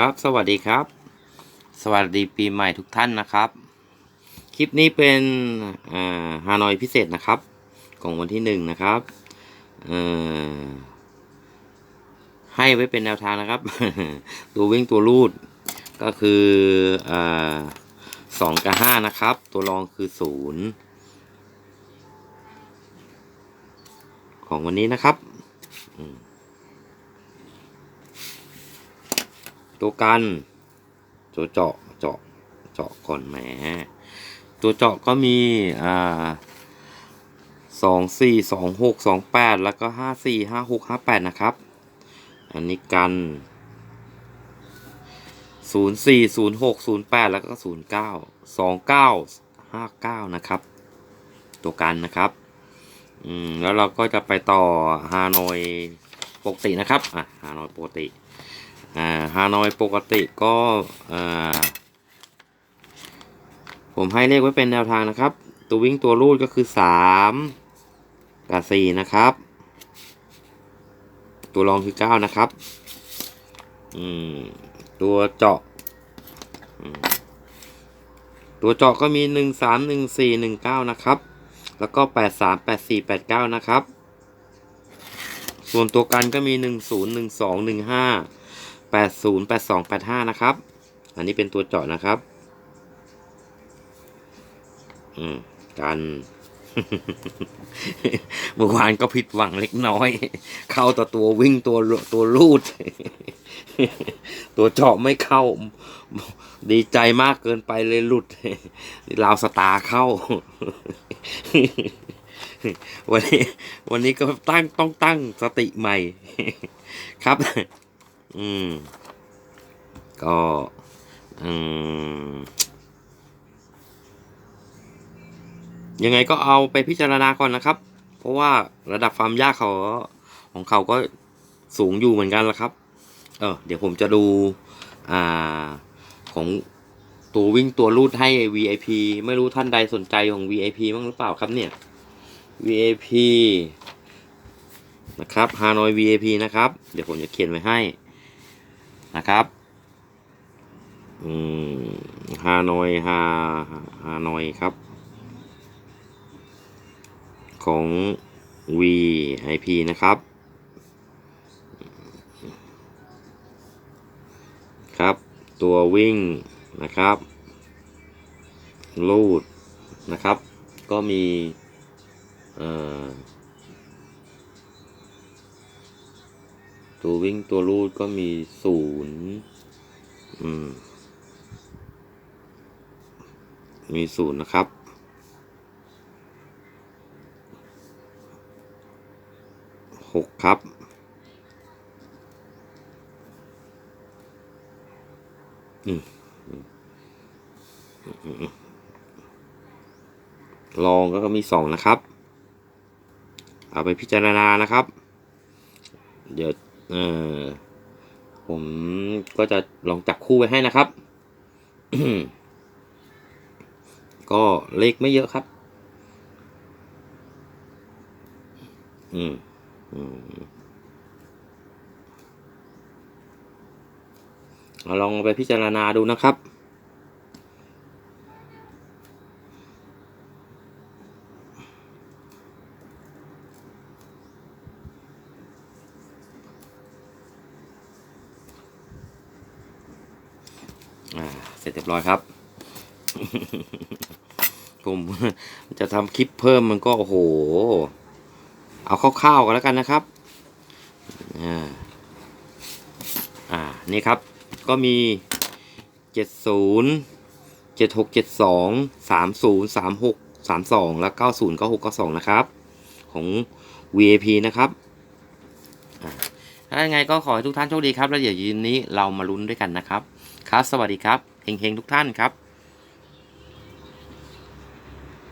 ครับ สวัสดีครับ สวัสดีปีใหม่ทุกท่านนะครับ คลิปนี้เป็นฮานอยพิเศษนะครับ ของวันที่หนึ่งนะครับให้ไว้เป็นแนวทางนะครับ ตัววิ่งตัวรูด ก็คืออสองกับห้านะครับ ตัวรองคือศูนย์ของวันนี้นะครับ ตัวกันตัวเจาะเจาะเจาะก่อนแหมตัวเจาะก็มีอ่าสองสี่สองหกสองแปดแล้วก็ห้าสี่ห้าหกห้าแปดนะครับ อันนี้กันศูนย์สี่ศูนย์หกศูนย์แปดแล้วก็ศูนย์เก้าสองเก้าห้าเก้านะครับ ตัวกันนะครับ อืมแล้วเราก็จะไปต่อฮานอยปกตินะครับ อะฮานอยปกติ อ่าฮานอยปกติก็อ่าผมให้เลขไว้เป็นแนวทางนะครับ ตัววิ่งตัวรูดก็คือสามกับสี่นะครับ ตัวรองคือเก้านะครับอืมตัวเจาะตัวเจาะก็มีหนึ่งสามหนึ่งสี่หนึ่งเก้านะครับ แล้วก็แปดสามแปดสี่แปดเก้านะครับ ส่วนตัวกันก็มีหนึ่งศูนย์หนึ่งสองหนึ่งห้า แปดศูนย์แปดสองแปดห้านะครับ อันนี้เป็นตัวเจาะนะครับ อืมกันเมื่อวานก็ผิดหวังเล็กน้อย เข้าแต่ตัววิ่งตัวตัวลูด ตัวเจาะไม่เข้า ดีใจมากเกินไปเลยหลุดลาวสตาเข้า วันนี้ วันนี้ก็ตั้งต้องตั้งสติใหม่ ครับ อืม ก็ อืม ยังไงก็เอาไปพิจารณาก่อนนะครับ เพราะว่าระดับความยากเขาของเขาก็สูงอยู่เหมือนกันละครับ เออ เดี๋ยวผมจะดู อ่า ของตัววิ่งตัวรูดให้ VIP ไม่รู้ท่านใดสนใจของ VIP บ้างหรือเปล่าครับเนี่ย VIP นะครับ Hanoi VIP นะครับ เดี๋ยวผมจะเขียนไว้ให้ นะครับอืม Hanoi ฮา Hanoi ครับ ของ VIP นะครับ ครับ ตัววิ่งนะครับลูดนะครับ ก็มี เอ่อ ตัววิ่งตัวรูดก็มีศูนย์อืม มีศูนย์นะครับ หกครับ อืมลองก็มีสองนะครับ เอาไปพิจารณานะครับ เดี๋ยว เออผมก็จะลองจับคู่ไว้ให้นะครับ ก็เลขไม่เยอะครับ อืมอืมเราลองไปพิจารณาดูนะครับ เสร็จเรียบร้อยครับ ผมจะทำคลิปเพิ่มมันก็โอ้โห เอาคร่าวๆกันแล้วกันนะครับ อ่า อ่า นี่ครับ ก็มีเจ็ดศูนย์เจ็ดหกเจ็ดสองสามศูนย์สามหกสามสองแล้วเก้าศูนย์เก้าหกเก้าสองนะครับ ของ VAP นะครับอ่า ถ้ายังไงก็ขอให้ทุกท่านโชคดีครับ แล้วเดี๋ยวย็นนี้เรามาลุ้นด้วยกันนะครับ ครับ สวัสดีครับเฮงๆทุกท่านครับ